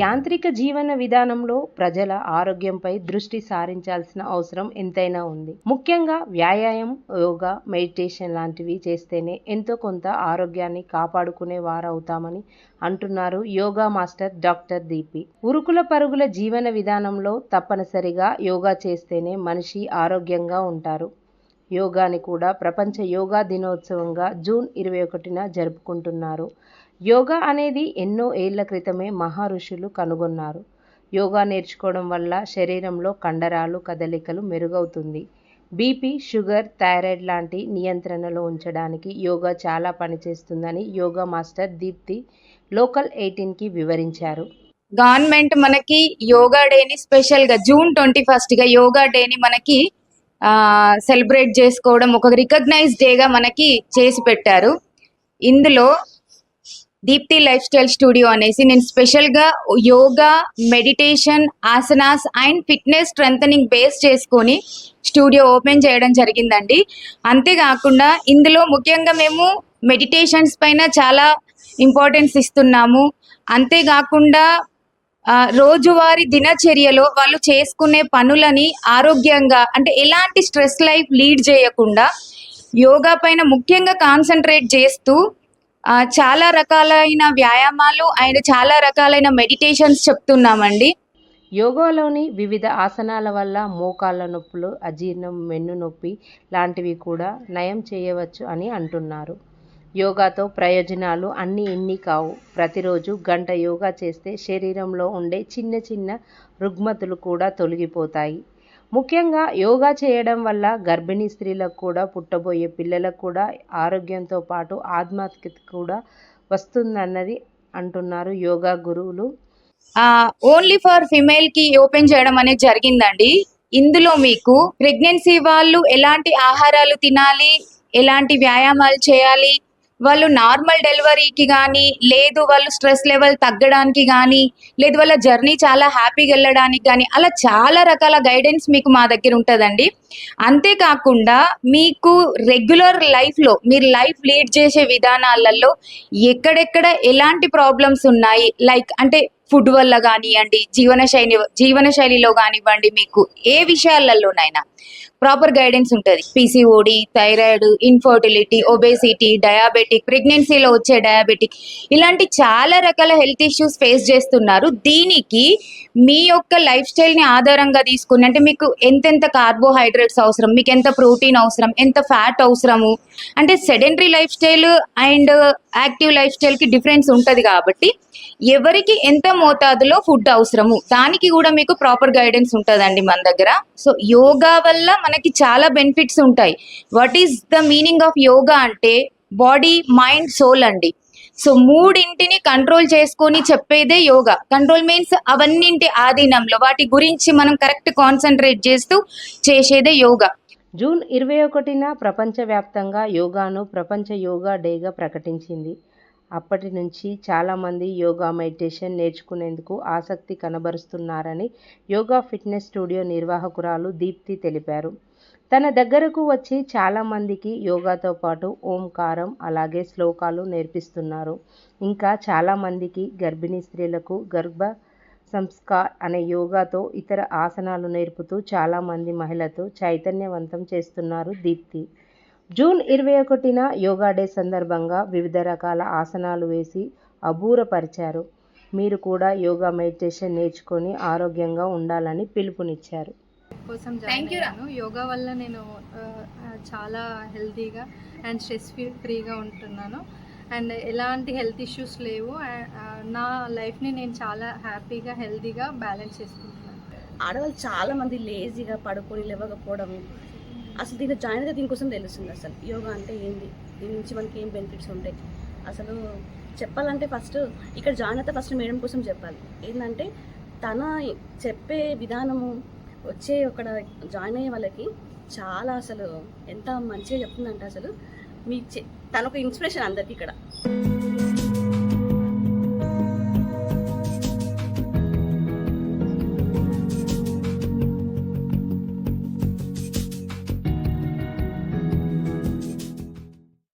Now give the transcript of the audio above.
యాంత్రిక జీవన విధానంలో ప్రజల ఆరోగ్యంపై దృష్టి సారించాల్సిన అవసరం ఎంతైనా ఉంది. ముఖ్యంగా వ్యాయామం యోగా మెడిటేషన్ లాంటివి చేస్తేనే ఎంతో కొంత ఆరోగ్యాన్ని కాపాడుకునే వారవుతామని అంటున్నారు యోగా మాస్టర్ డాక్టర్ దీపి. ఉరుకుల పరుగుల జీవన విధానంలో తప్పనిసరిగా యోగా చేస్తేనే మనిషి ఆరోగ్యంగా ఉంటారు. యోగాని కూడా ప్రపంచ యోగా దినోత్సవంగా జూన్ ఇరవై ఒకటిన జరుపుకుంటున్నారు. యోగా అనేది ఎన్నో ఏళ్ళ క్రితమే మహర్షులు ఋషులు కనుగొన్నారు. యోగా నేర్చుకోవడం వల్ల శరీరంలో కండరాలు కదలికలు మెరుగవుతుంది. బీపీ షుగర్ థైరాయిడ్ లాంటి నియంత్రణలో ఉంచడానికి యోగా చాలా పనిచేస్తుందని యోగా మాస్టర్ దీప్తి లోకల్ ఎయిటీన్కి వివరించారు. గవర్నమెంట్ మనకి యోగా డేని స్పెషల్గా జూన్ ట్వంటీ ఫస్ట్గా యోగా డేని మనకి సెలబ్రేట్ చేసుకోవడం ఒక రికగ్నైజ్ డేగా మనకి చేసి పెట్టారు. ఇందులో దీప్తి లైఫ్ స్టైల్ స్టూడియో అనేసి నేను స్పెషల్గా yoga meditation asanas and fitness strength base చేసుకొని స్టూడియో ఓపెన్ చేయడం జరిగిందండి. అంతేకాకుండా ఇందులో ముఖ్యంగా మేము మెడిటేషన్స్ పైన చాలా ఇంపార్టెన్స్ ఇస్తున్నాము. అంతేకాకుండా రోజువారి దినచర్యలో వాళ్ళు చేసుకునే పనులని ఆరోగ్యంగా అంటే ఎలాంటి స్ట్రెస్ లైఫ్ లీడ్ చేయకుండా యోగా పైన ముఖ్యంగా కాన్సన్ట్రేట్ చేస్తూ చాలా రకాలైన వ్యాయామాలు అండ్ చాలా రకాలైన మెడిటేషన్స్ చెప్తున్నామండి. యోగాలోని వివిధ ఆసనాల వల్ల మోకాళ్ళ నొప్పులు అజీర్ణం వెన్ను నొప్పి లాంటివి కూడా నయం చేయవచ్చు అని అంటున్నారు. యోగాతో ప్రయోజనాలు అన్నీ ఇన్ని కావు. ప్రతిరోజు గంట యోగా చేస్తే శరీరంలో ఉండే చిన్న చిన్న రుగ్మతులు కూడా తొలగిపోతాయి. ముఖ్యంగా యోగా చేయడం వల్ల గర్భిణీ స్త్రీలకు కూడా పుట్టబోయే పిల్లలకు కూడా ఆరోగ్యంతో పాటు ఆత్మహత్య కూడా వస్తుందన్నది అంటున్నారు యోగా గురువులు. ఓన్లీ ఫర్ ఫిమేల్కి ఓపెన్ చేయడం అనేది జరిగిందండి. ఇందులో మీకు ప్రెగ్నెన్సీ వాళ్ళు ఎలాంటి ఆహారాలు తినాలి ఎలాంటి వ్యాయామాలు చేయాలి వాళ్ళు నార్మల్ డెలివరీకి కానీ లేదు వాళ్ళు స్ట్రెస్ లెవెల్ తగ్గడానికి కానీ లేదు వాళ్ళ జర్నీ చాలా హ్యాపీగా వెళ్ళడానికి కానీ అలా చాలా రకాల గైడెన్స్ మీకు మా దగ్గర ఉంటుందండి. అంతేకాకుండా మీకు రెగ్యులర్ లైఫ్లో మీరు లైఫ్ లీడ్ చేసే విధానాలలో ఎక్కడెక్కడ ఎలాంటి ప్రాబ్లమ్స్ ఉన్నాయి? లైక్ అంటే ఫుడ్ వల్ల కానివ్వండి జీవన శైలి జీవన శైలిలో కానివ్వండి మీకు ఏ విషయాలలోనైనా. ప్రాపర్ గైడెన్స్ ఉంటుంది. PCOD thyroid infertility obesity diabetic ప్రెగ్నెన్సీలో వచ్చే డయాబెటిక్ ఇలాంటి చాలా రకాల హెల్త్ ఇష్యూస్ ఫేస్ చేస్తున్నారు. దీనికి మీ యొక్క లైఫ్ స్టైల్ని ఆధారంగా తీసుకుని అంటే మీకు ఎంతెంత కార్బోహైడ్రేట్స్ అవసరం మీకు ఎంత ప్రోటీన్ అవసరం ఎంత ఫ్యాట్ అవసరము అంటే sedentary life style and active life స్టైల్కి difference ఉంటుంది కాబట్టి ఎవరికి ఎంత మోతాదులో ఫుడ్ అవసరము దానికి కూడా మీకు ప్రాపర్ గైడెన్స్ ఉంటుందండి మన దగ్గర. సో యోగా వల్ల మనకి చాలా బెనిఫిట్స్ ఉంటాయి. What is the meaning of yoga అంటే బాడీ మైండ్ సోల్ అండి. సో మూడింటిని కంట్రోల్ చేసుకొని చెప్పేదే యోగా. కంట్రోల్ మీన్స్ అవన్నింటి ఆధీనంలో వాటి గురించి మనం కరెక్ట్ కాన్సన్ట్రేట్ చేస్తూ చేసేదే యోగా. జూన్ ఇరవై ఒకటిన ప్రపంచవ్యాప్తంగా యోగాను ప్రపంచ యోగా డేగా ప్రకటించింది. అప్పటి నుంచి చాలామంది యోగా మెడిటేషన్ నేర్చుకునేందుకు ఆసక్తి కనబరుస్తున్నారని యోగా ఫిట్నెస్ స్టూడియో నిర్వాహకురాలు దీప్తి తెలిపారు. తన దగ్గరకు వచ్చి చాలామందికి యోగాతో పాటు ఓంకారం అలాగే శ్లోకాలు నేర్పిస్తున్నారు. ఇంకా చాలామందికి గర్భిణీ స్త్రీలకు గర్భ సంస్కార్ అనే యోగాతో ఇతర ఆసనాలు నేర్పుతూ చాలామంది మహిళతో చైతన్యవంతం చేస్తున్నారు దీప్తి. జూన్ ఇరవై ఒకటిన యోగా డే సందర్భంగా వివిధ రకాల ఆసనాలు వేసి అబూరపరిచారు మీరు కూడా యోగా మెడిటేషన్ నేర్చుకొని ఆరోగ్యంగా ఉండాలని పిలుపునిచ్చారు. కోసం జాయిన్. అయ్యాను. యోగా వల్ల నేను చాలా హెల్తీగా అండ్ స్ట్రెస్ ఫ్రీగా ఉంటున్నాను. అండ్ ఎలాంటి హెల్త్ ఇష్యూస్ లేవు. నా లైఫ్ని నేను చాలా హ్యాపీగా హెల్తీగా బ్యాలెన్స్ చేసుకుంటున్నాను. ఆడవాళ్ళు చాలా మంది లేజీగా పడుకొని లేవకపోవడం అసలు దీన్ని జాయిన్ అయితే దీనికోసం తెలుస్తుంది అసలు. యోగా అంటే ఏంది? దీని నుంచి మనకి ఏం బెనిఫిట్స్ ఉంటాయి? అసలు చెప్పాలంటే ఫస్ట్ ఇక్కడ జాయిన్ అయితే ఫస్ట్ మేడం కోసం చెప్పాలి. ఏంటంటే తన చెప్పే విధానము వచ్చే అక్కడ జాయిన్ అయ్యే వాళ్ళకి చాలా అసలు ఎంత మంచిగా చెప్తుందంటే అసలు మీ చె- తన ఒక ఇన్స్పిరేషన్ అందరికి ఇక్కడ.